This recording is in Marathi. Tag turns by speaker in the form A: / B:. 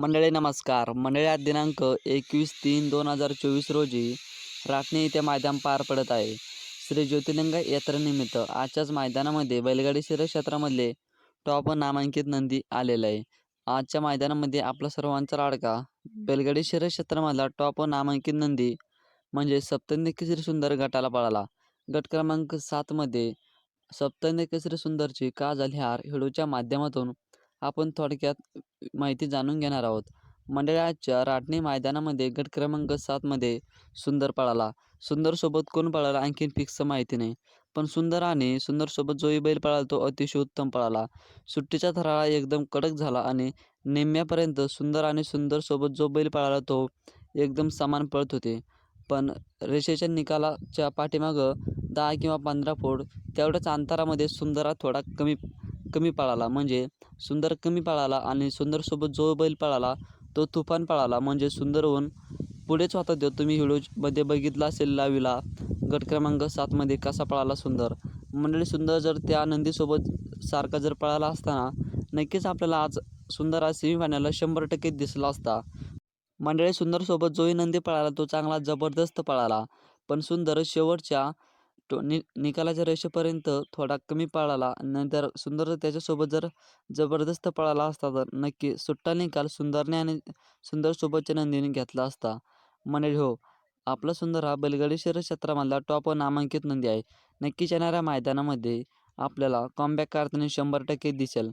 A: मंडळी नमस्कार. मंडळी दिनांक एकवीस तीन दोन हजार चोवीस रोजी राटणी येथे मैदान पार पडत आहे. श्री ज्योतिर्लिंग यात्रेनिमित्त आजच्याच मैदानामध्ये बैलगाडी शर्यत क्षेत्रामधले टॉप नामांकित नंदी आलेलं आहे. आजच्या मैदानामध्ये आपला सर्वांचा लाडका बैलगाडी शर्यत क्षेत्रामधला टॉप नामांकित नंदी म्हणजे सप्तंदी केसरी सुंदर गटाला पळाला. गट क्रमांक सातमध्ये सप्तंदी केसरी सुंदरची काजल हार? हिडूच्या माध्यमातून आपण थोडक्यात माहिती जाणून घेणार आहोत. मंडळाच्या राटणे राटणी मैदानामध्ये गट क्रमांक सातमध्ये सुंदर पळाला. सुंदरसोबत कोण पळाला आणखीन फिक्स माहिती नाही. पण सुंदर आणि सुंदरसोबत जोही बैल पळाला तो अतिशय उत्तम पळाला. सुट्टीचा थराळा एकदम कडक झाला आणि निम्म्यापर्यंत सुंदर आणि सुंदरसोबत जो बैल पळाला तो एकदम समान पळत होते. पण रेषेच्या निकालाच्या पाठीमागं दहा किंवा पंधरा फूट तेवढ्याच अंतरामध्ये सुंदर हा थोडा कमी कमी पळाला. म्हणजे सुंदर कमी पळाला आणि सुंदरसोबत जो बैल पळाला तो तुफान पळाला. म्हणजे सुंदर होऊन पुढेच होता तो. तुम्ही व्हिडिओमध्ये बघितला असेल लावीला. गट क्रमांक सातमध्ये कसा पळाला सुंदर? मंडळी सुंदर जर त्या नंदीसोबत सारखा जर पळाला असताना नक्कीच आपल्याला आज सुंदर आज सेमीफायनलला शंभर टक्के दिसला असता. मंडळी सुंदरसोबत जोही नंदी पळाला तो चांगला जबरदस्त पळाला. पण सुंदर शेवटच्या तो नि निकालाच्या रेषेपर्यंत थोडा कमी पळाला नंतर सुंदर त्याच्यासोबत जर जबरदस्त पळाला असता तर नक्की सुट्टा निकाल सुंदरने आणि सुंदरसोबतच्या नंदीने घेतला असता. मंडळी हो आपला सुंदर हा बैलगाडी शहर क्षेत्रामधला टॉप नामांकित नंदी आहे. नक्कीच येणाऱ्या मैदानामध्ये आपल्याला कॉमबॅक करताना शंभर टक्के दिसेल.